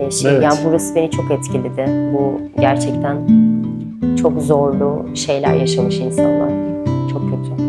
e, şey. Evet. Yani burası beni çok etkiledi. Bu gerçekten çok zorlu şeyler yaşamış insanlar. Çok kötü.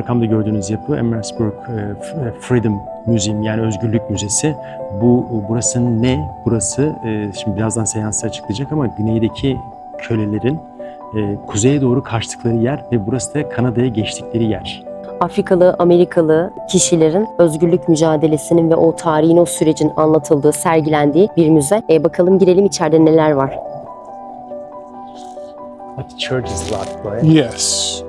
Arkamda gördüğünüz yapı Emersburg e, e, Freedom Museum yani Özgürlük Müzesi. Bu burası ne? Burası e, şimdi birazdan seansı açıklayacak ama güneydeki kölelerin kuzeye doğru kaçtıkları yer ve burası da Kanada'ya geçtikleri yer. Afrikalı, Amerikalı kişilerin özgürlük mücadelesinin ve o tarihin, o sürecin anlatıldığı, sergilendiği bir müze. E, bakalım girelim içeride neler var. But the church is locked, right? Yes.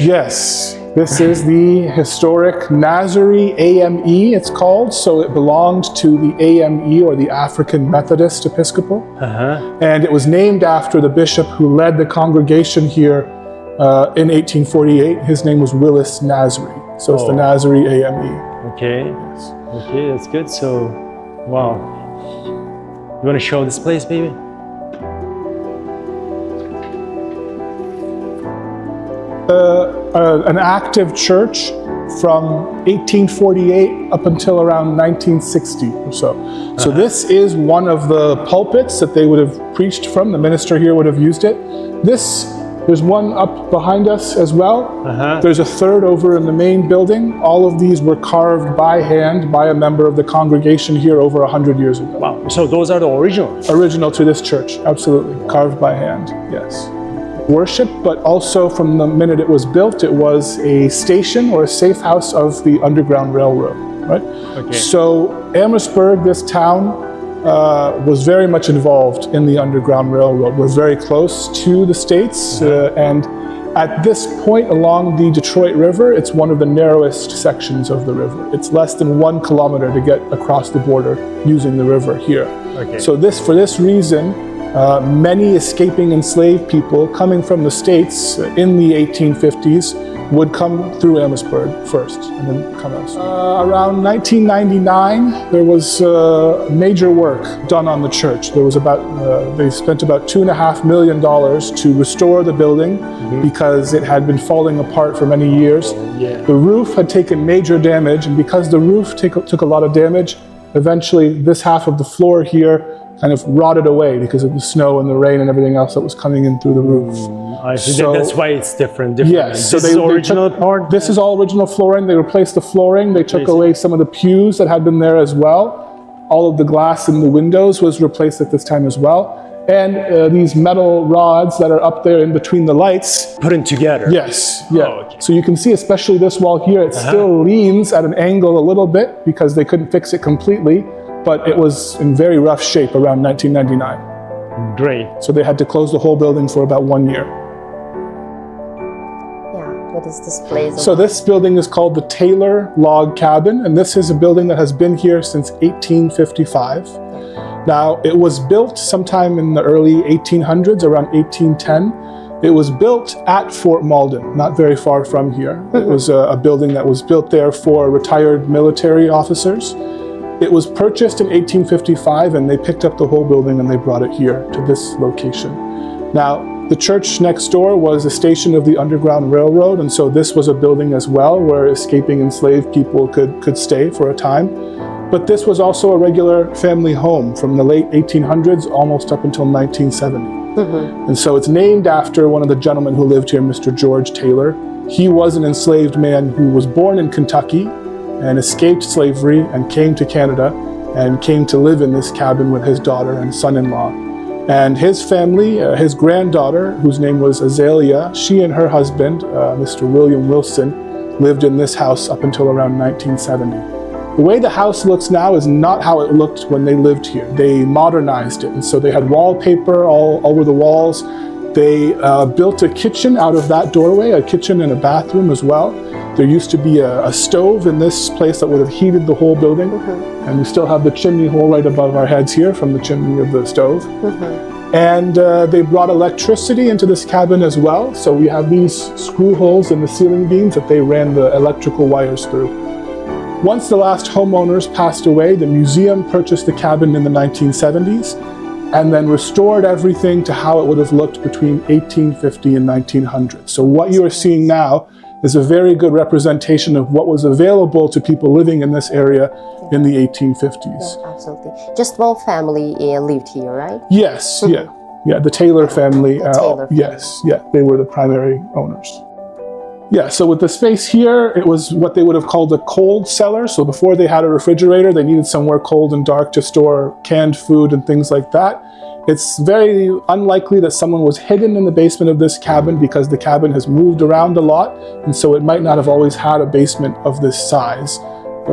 Yes. This is the historic Nazarene AME, it's called. So it belonged to the AME or the African Methodist Episcopal. Hı. And it was named after the bishop who led the congregation here uh, in 1848. His name was Willis Nazarene. So it's the Oh. Nazarene AME. Okay. Okay, that's good. So, wow. You want to show this place, baby? Uh, an active church from 1848 up until around 1960 or so. So this is one of the pulpits that they would have preached from. The minister here would have used it. This there's one up behind us as well. Uh-huh. There's a third over in the main building. All of these were carved by hand by a member of the congregation here over 100 years ago. Wow. So those are the original. Original to this church, absolutely. Carved by hand, yes. Worship, but also from the minute it was built, it was a station or a safe house of the Underground Railroad, right? Okay. So Amherstburg, this town, uh, was very much involved in the Underground Railroad. We're very close to the States, uh, and at this point along the Detroit River, it's one of the narrowest sections of the river. It's less than one kilometer to get across the border using the river here. Okay. So this, for this reason, uh, many escaping enslaved people coming from the states in the 1850s would come through Amherstburg first and then come else. Uh, around 1999, there was uh, major work done on the church. There was about uh, they spent about two and a half million dollars to restore the building because it had been falling apart for many years. yeah. The roof had taken major damage, and because the roof take, took a lot of damage, eventually this half of the floor here kind of rotted away because of the snow and the rain and everything else that was coming in through the roof. I see. So- that's why it's different. different. Yes, This is original took, part. This is all original flooring. They replaced the flooring. They took away some of the pews that had been there as well. All of the glass in the windows was replaced at this time as well. And uh, these metal rods that are up there in between the lights. putting together. Yes, yeah. Oh, okay. So you can see, especially this wall here, it still leans at an angle a little bit because they couldn't fix it completely, but it was in very rough shape around 1999. Great. So they had to close the whole building for about one year. Yeah, what is this place? So this building is called the Taylor Log Cabin, and this is a building that has been here since 1855. Now, it was built sometime in the early 1800s, around 1810. It was built at Fort Malden, not very far from here. It mm-hmm. was a, a building that was built there for retired military officers. It was purchased in 1855, and they picked up the whole building and they brought it here to this location. Now, the church next door was a station of the Underground Railroad, and so this was a building as well where escaping enslaved people could, could stay for a time. But this was also a regular family home from the late 1800s almost up until 1970. Mm-hmm. And so it's named after one of the gentlemen who lived here, Mr. George Taylor. He was an enslaved man who was born in Kentucky and escaped slavery and came to Canada and came to live in this cabin with his daughter and son in law. And his family, uh, his granddaughter, whose name was Azalea, she and her husband, uh, Mr. William Wilson, lived in this house up until around 1970. The way the house looks now is not how it looked when they lived here. They modernized it, and so they had wallpaper all over the walls. They uh, built a kitchen out of that doorway, a kitchen and a bathroom as well. There used to be a, a stove in this place that would have heated the whole building, and we still have the chimney hole right above our heads here from the chimney of the stove. And uh, they brought electricity into this cabin as well. So we have these screw holes in the ceiling beams that they ran the electrical wires through. Once the last homeowners passed away, the museum purchased the cabin in the 1970s and then restored everything to how it would have looked between 1850 and 1900. So what you are seeing now is a very good representation of what was available to people living in this area in the 1850s. Absolutely. Just one family uh, lived here, right? Yes, yeah, yeah. The Taylor family. The Taylor family. Yes, yeah. They were the primary owners. Yeah. So with the space here, it was what they would have called a cold cellar. So before they had a refrigerator, they needed somewhere cold and dark to store canned food and things like that. It's very unlikely that someone was hidden in the basement of this cabin because the cabin has moved around a lot, and so it might not have always had a basement of this size.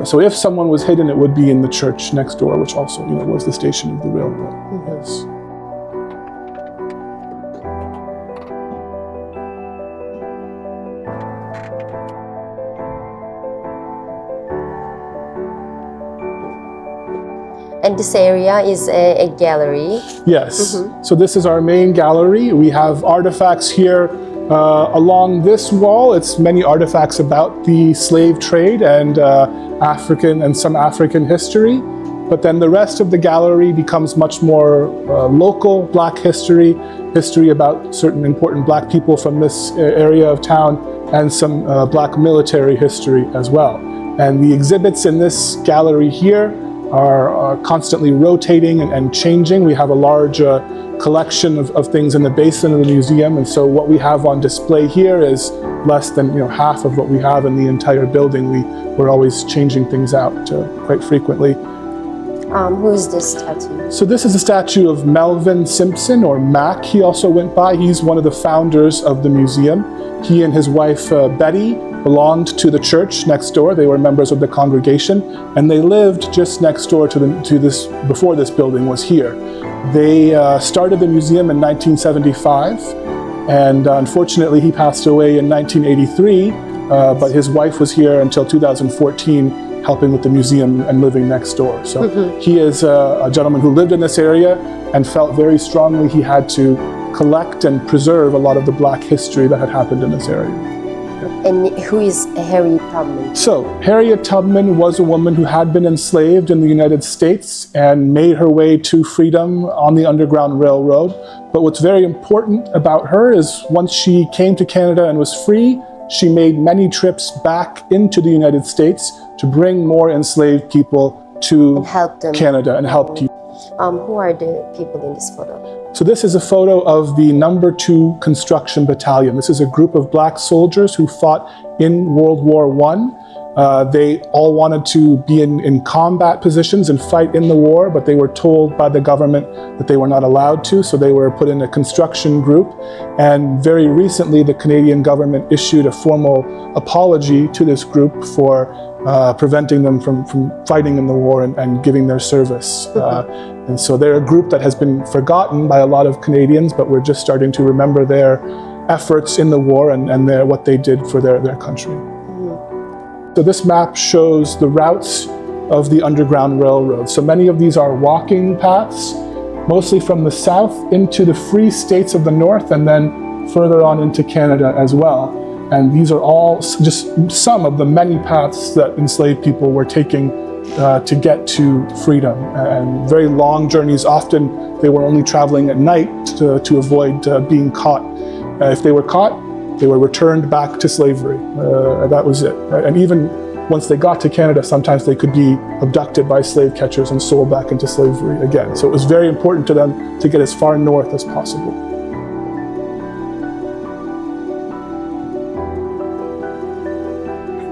So if someone was hidden, it would be in the church next door, which also, you know, was the station of the railroad. Mm-hmm. Yes. And this area is a, a gallery. Yes. So this is our main gallery. We have artifacts here uh, along this wall. It's many artifacts about the slave trade and uh, African and some African history. But then the rest of the gallery becomes much more uh, local black history, history about certain important black people from this uh, area of town, and some uh, black military history as well. And the exhibits in this gallery here are, are constantly rotating and, and changing. We have a large uh, collection of, of things in the basement of the museum, and so what we have on display here is less than you know half of what we have in the entire building. We we're always changing things out uh, quite frequently. Um, who is this statue? So this is a statue of Melvin Simpson, or Mac. He also went by. He's one of the founders of the museum. He and his wife uh, Betty belonged to the church next door. They were members of the congregation, and they lived just next door to the to this before this building was here. They uh, started the museum in 1975, and uh, unfortunately, he passed away in 1983. Uh, but his wife was here until 2014 helping with the museum and living next door. So mm-hmm. he is a, a gentleman who lived in this area and felt very strongly he had to collect and preserve a lot of the black history that had happened in this area. And who is Harriet Tubman? So, Harriet Tubman was a woman who had been enslaved in the United States and made her way to freedom on the Underground Railroad. But what's very important about her is once she came to Canada and was free, she made many trips back into the United States to bring more enslaved people to Help them. Canada and help people. Um, who are the people in this photo? So this is a photo of the number two construction battalion. This is a group of black soldiers who fought in World War One. Uh, they all wanted to be in, in combat positions and fight in the war, but they were told by the government that they were not allowed to, so they were put in a construction group. And very recently, the Canadian government issued a formal apology to this group for uh, preventing them from, from fighting in the war and, and giving their service. Uh, and so they're a group that has been forgotten by a lot of Canadians, but we're just starting to remember their efforts in the war and, and their, what they did for their, their country. So this map shows the routes of the Underground Railroad. So many of these are walking paths, mostly from the south into the free states of the north and then further on into Canada as well. And these are all just some of the many paths that enslaved people were taking uh, to get to freedom. And very long journeys, often they were only traveling at night to, to avoid uh, being caught. Uh, if they were caught, they were returned back to slavery. Uh, that was it. And even once they got to Canada, sometimes they could be abducted by slave catchers and sold back into slavery again. So it was very important to them to get as far north as possible.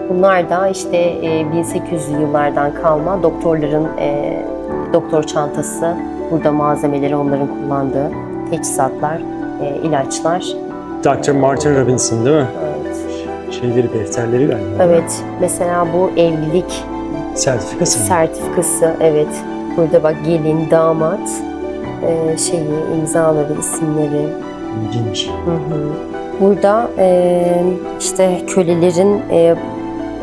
Bunlar da işte e, 1800'lü yıllardan kalma doktorların e, doktor çantası. Burada malzemeleri onların kullandığı teçhizatlar, e, ilaçlar. Dr. Martin Robinson değil mi? Evet. Şeyleri, defterleri galiba. evet. Mesela bu evlilik Sertifikası mı? sertifikası. Evet. Burada bak gelin, damat e, şeyi, imzaları, isimleri. İlginç. Hı hı. Burada e, işte kölelerin e,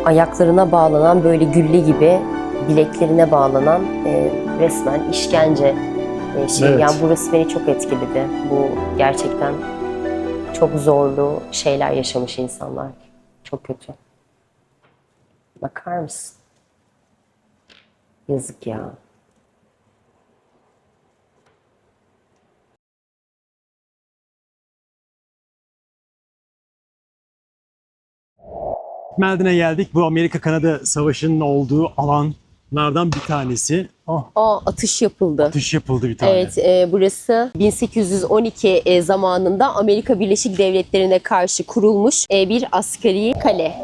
ayaklarına bağlanan böyle gülle gibi bileklerine bağlanan e, resmen işkence e, şey. Evet. Yani burası beni çok etkiledi. Bu gerçekten çok zorlu şeyler yaşamış insanlar. Çok kötü. Bakar mısın? Yazık ya. Meldin'e geldik. Bu Amerika-Kanada Savaşı'nın olduğu alanlardan bir tanesi. Ah, Aa atış yapıldı. atış yapıldı bir tane. Evet, e, burası 1812 e, zamanında Amerika Birleşik Devletleri'ne karşı kurulmuş e, bir askeri kale.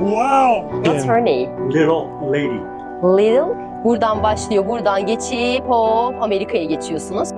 Wow! What's her name? Little Lady. Little. Buradan başlıyor, buradan geçip hop Amerika'ya geçiyorsunuz.